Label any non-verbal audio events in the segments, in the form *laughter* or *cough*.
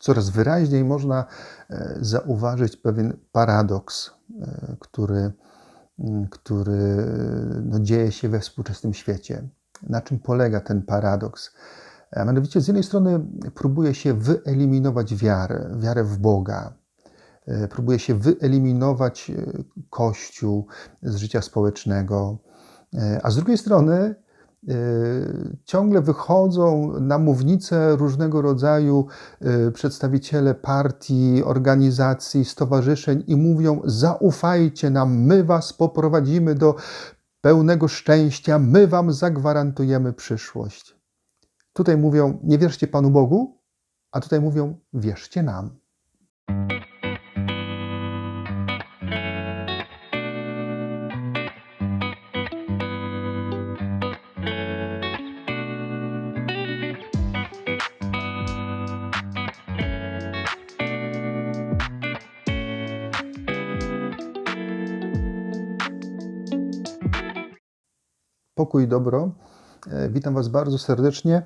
coraz wyraźniej można e, zauważyć pewien paradoks, e, który, m, który no, dzieje się we współczesnym świecie. Na czym polega ten paradoks? A mianowicie, z jednej strony próbuje się wyeliminować wiarę, wiarę w Boga, e, próbuje się wyeliminować e, Kościół z życia społecznego, e, a z drugiej strony e, ciągle wychodzą na mównicę różnego rodzaju e, przedstawiciele partii, organizacji, stowarzyszeń i mówią: Zaufajcie nam, my was poprowadzimy do pełnego szczęścia, my wam zagwarantujemy przyszłość. Tutaj mówią: Nie wierzcie Panu Bogu, a tutaj mówią: Wierzcie nam. Pokój i dobro. E, Witam Was bardzo serdecznie.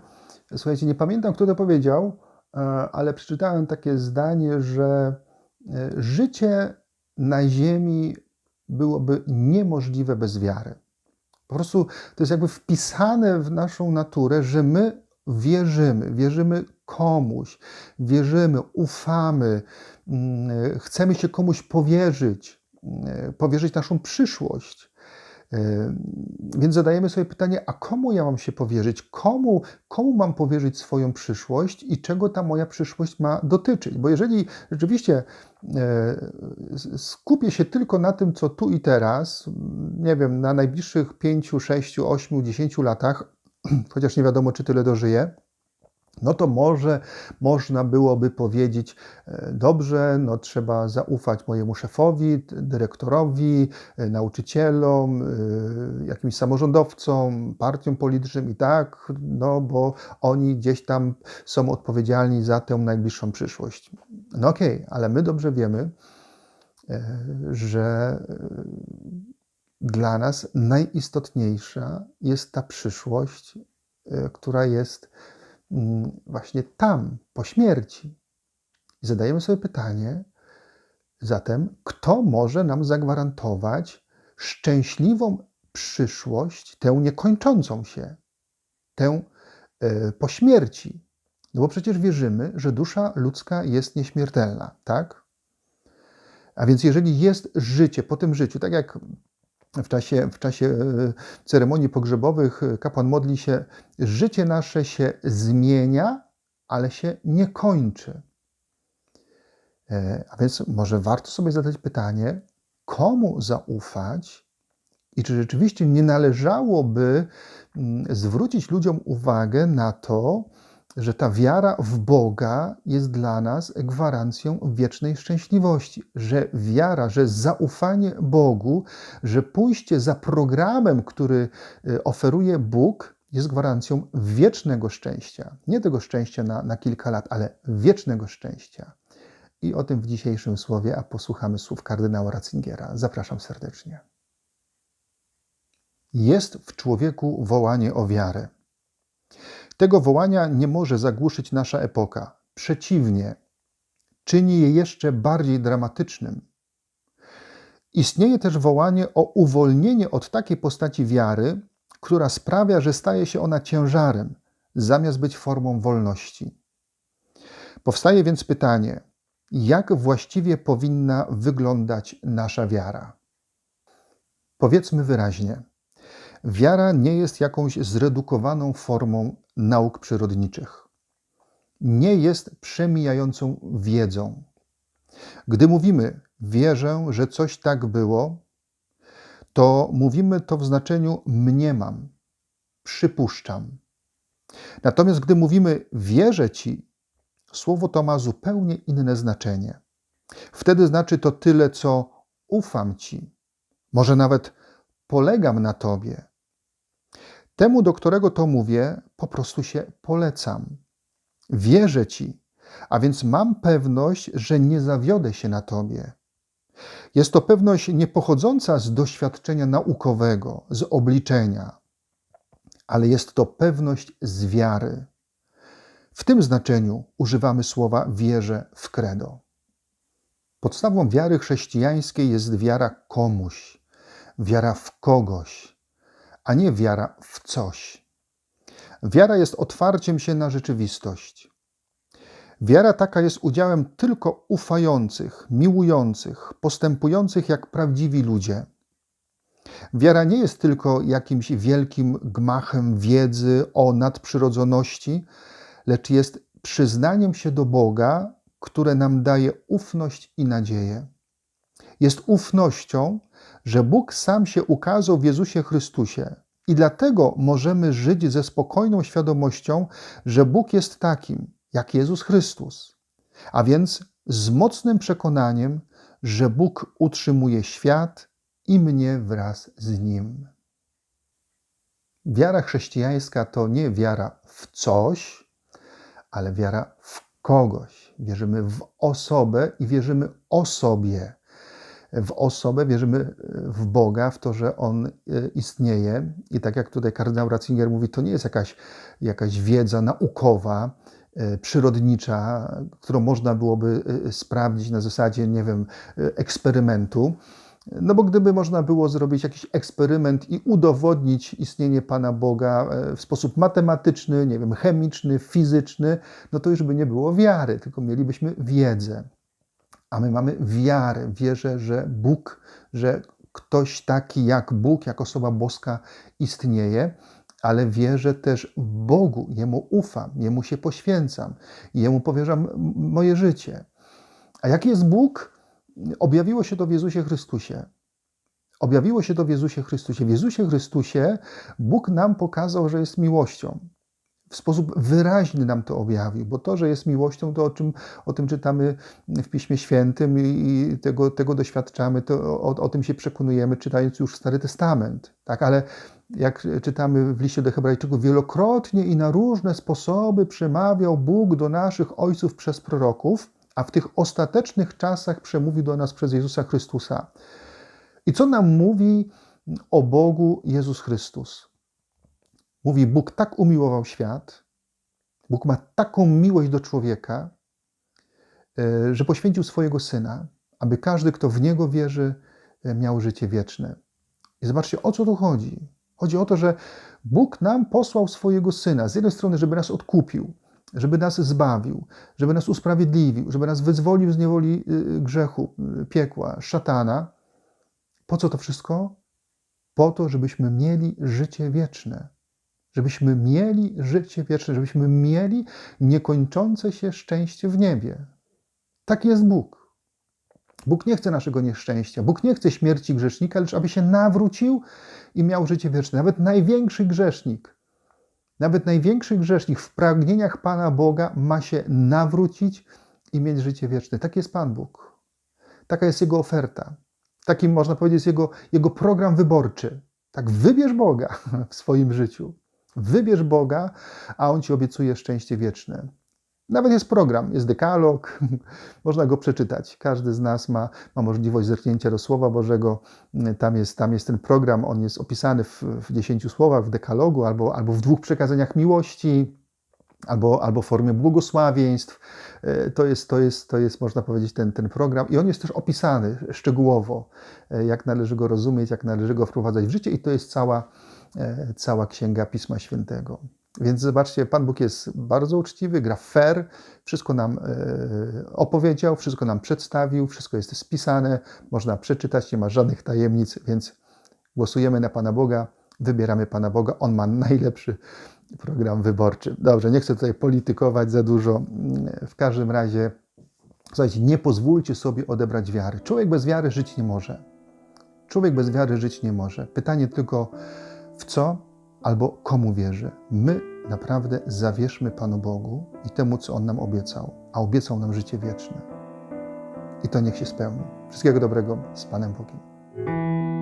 Słuchajcie, nie pamiętam, kto to powiedział, e, ale przeczytałem takie zdanie, że e, życie na Ziemi byłoby niemożliwe bez wiary. Po prostu to jest jakby wpisane w naszą naturę, że my wierzymy, wierzymy komuś, wierzymy, ufamy, mm, chcemy się komuś powierzyć, mm, powierzyć naszą przyszłość. E, Więc zadajemy sobie pytanie, a komu ja mam się powierzyć? Komu, komu mam powierzyć swoją przyszłość i czego ta moja przyszłość ma dotyczyć? Bo jeżeli rzeczywiście e, skupię się tylko na tym, co tu i teraz, nie wiem, na najbliższych 5, 6, 8, 10 latach, *clears throat* chociaż nie wiadomo, czy tyle dożyję, no to może można byłoby powiedzieć, e, dobrze, no trzeba zaufać mojemu szefowi, dyrektorowi, e, nauczycielom, e, jakimś samorządowcom, partiom politycznym i tak, no bo oni gdzieś tam są odpowiedzialni za tę najbliższą przyszłość. No okej, okay, ale my dobrze wiemy, że dla nas najistotniejsza jest ta przyszłość, która jest właśnie tam, po śmierci. I zadajemy sobie pytanie, zatem, kto może nam zagwarantować szczęśliwą przyszłość, tę niekończącą się, tę e, po śmierci? No bo przecież wierzymy, że dusza ludzka jest nieśmiertelna, tak? A więc jeżeli jest życie po tym życiu, tak jak w czasie, w czasie e, ceremonii pogrzebowych kapłan modli się, życie nasze się zmienia, ale się nie kończy. E, a więc może warto sobie zadać pytanie, komu zaufać i czy rzeczywiście nie należałoby mm, zwrócić ludziom uwagę na to, że ta wiara w Boga jest dla nas gwarancją wiecznej szczęśliwości, że wiara, że zaufanie Bogu, że pójście za programem, który y, oferuje Bóg, jest gwarancją wiecznego szczęścia. Nie tego szczęścia na, na kilka lat, ale wiecznego szczęścia. I o tym w dzisiejszym słowie, a posłuchamy słów kardynała Ratzingera. Zapraszam serdecznie. Jest w człowieku wołanie o wiarę. Tego wołania nie może zagłuszyć nasza epoka. Przeciwnie, czyni je jeszcze bardziej dramatycznym. Istnieje też wołanie o uwolnienie od takiej postaci wiary, która sprawia, że staje się ona ciężarem, zamiast być formą wolności. Powstaje więc pytanie, jak właściwie powinna wyglądać nasza wiara? Powiedzmy wyraźnie, wiara nie jest jakąś zredukowaną formą nauk przyrodniczych. Nie jest przemijającą wiedzą. Gdy mówimy wierzę, że coś tak było, to mówimy to w znaczeniu mniemam, przypuszczam. Natomiast gdy mówimy wierzę ci, słowo to ma zupełnie inne znaczenie. Wtedy znaczy to tyle, co ufam ci, może nawet polegam na tobie, Temu, do którego to mówię, po prostu się polecam. Wierzę Ci, a więc mam pewność, że nie zawiodę się na Tobie. Jest to pewność nie pochodząca z doświadczenia naukowego, z obliczenia, ale jest to pewność z wiary. W tym znaczeniu używamy słowa wierzę w credo. Podstawą wiary chrześcijańskiej jest wiara komuś, wiara w kogoś, a nie wiara w coś. Wiara jest otwarciem się na rzeczywistość. Wiara taka jest udziałem tylko ufających, miłujących, postępujących jak prawdziwi ludzie. Wiara nie jest tylko jakimś wielkim gmachem wiedzy o nadprzyrodzoności, lecz jest przyznaniem się do Boga, które nam daje ufność i nadzieję. Jest ufnością, że Bóg sam się ukazał w Jezusie Chrystusie. I dlatego możemy żyć ze spokojną świadomością, że Bóg jest takim, jak Jezus Chrystus. A więc z mocnym przekonaniem, że Bóg utrzymuje świat i mnie wraz z Nim. Wiara chrześcijańska to nie wiara w coś, ale wiara w kogoś. Wierzymy w osobę i wierzymy o sobie. W osobę wierzymy w Boga, w to, że On e, istnieje. I tak jak tutaj kardynał Ratzinger mówi, to nie jest jakaś, jakaś wiedza naukowa, e, przyrodnicza, którą można byłoby e, sprawdzić na zasadzie, nie wiem, eksperymentu no bo gdyby można było zrobić jakiś eksperyment i udowodnić istnienie Pana Boga w sposób matematyczny, nie wiem, chemiczny, fizyczny, no to już by nie było wiary, tylko mielibyśmy wiedzę. A my mamy wiarę, wierzę, że Bóg, że ktoś taki jak Bóg, jak osoba boska istnieje, ale wierzę też Bogu, Jemu ufam, Jemu się poświęcam, Jemu powierzam moje życie. A jaki jest Bóg? objawiło się to w Jezusie Chrystusie. Objawiło się to w Jezusie Chrystusie. W Jezusie Chrystusie Bóg nam pokazał, że jest miłością. W sposób wyraźny nam to objawił, bo to, że jest miłością, to o, czym, o tym czytamy w Piśmie Świętym i tego, tego doświadczamy, to o, o tym się przekonujemy, czytając już Stary Testament. Tak, ale jak czytamy w liście do Hebrajczyków, wielokrotnie i na różne sposoby przemawiał Bóg do naszych ojców przez proroków, a w tych ostatecznych czasach przemówi do nas przez Jezusa Chrystusa. I co nam mówi o Bogu Jezus Chrystus? Mówi: Bóg tak umiłował świat, Bóg ma taką miłość do człowieka, e, że poświęcił swojego syna, aby każdy, kto w niego wierzy, e, miał życie wieczne. I zobaczcie, o co tu chodzi. Chodzi o to, że Bóg nam posłał swojego syna, z jednej strony, żeby nas odkupił, żeby nas zbawił, żeby nas usprawiedliwił, żeby nas wyzwolił z niewoli y, grzechu, piekła, szatana. Po co to wszystko? Po to, żebyśmy mieli życie wieczne. Żebyśmy mieli życie wieczne, żebyśmy mieli niekończące się szczęście w niebie. Tak jest Bóg. Bóg nie chce naszego nieszczęścia. Bóg nie chce śmierci grzesznika, lecz aby się nawrócił i miał życie wieczne. Nawet największy grzesznik nawet największy grzesznik w pragnieniach Pana Boga ma się nawrócić i mieć życie wieczne. Tak jest Pan Bóg. Taka jest Jego oferta. Takim można powiedzieć jest Jego, jego program wyborczy. Tak, wybierz Boga *laughs* w swoim życiu. Wybierz Boga, a On Ci obiecuje szczęście wieczne. Nawet jest program, jest dekalog, *laughs* można go przeczytać. Każdy z nas ma, ma możliwość zerknięcia do Słowa Bożego. Tam jest, tam jest ten program, on jest opisany w, w dziesięciu słowach, w dekalogu, albo, albo w dwóch przekazaniach miłości, albo, albo w formie błogosławieństw. E, to jest, to jest, to jest można powiedzieć, ten, ten program. I on jest też opisany szczegółowo, e, jak należy go rozumieć, jak należy go wprowadzać w życie, i to jest cała, cała księga Pisma Świętego. Więc zobaczcie, Pan Bóg jest bardzo uczciwy, gra fair, wszystko nam e, opowiedział, wszystko nam przedstawił, wszystko jest spisane, można przeczytać, nie ma żadnych tajemnic, więc głosujemy na Pana Boga, wybieramy Pana Boga, On ma najlepszy program wyborczy. Dobrze, nie chcę tutaj politykować za dużo. W każdym razie, słuchajcie, nie pozwólcie sobie odebrać wiary. Człowiek bez wiary żyć nie może. Człowiek bez wiary żyć nie może. Pytanie tylko, w co albo komu wierzy. My naprawdę zawierzmy Panu Bogu i temu, co On nam obiecał, a obiecał nam życie wieczne. I to niech się spełni. Wszystkiego dobrego z Panem Bogiem.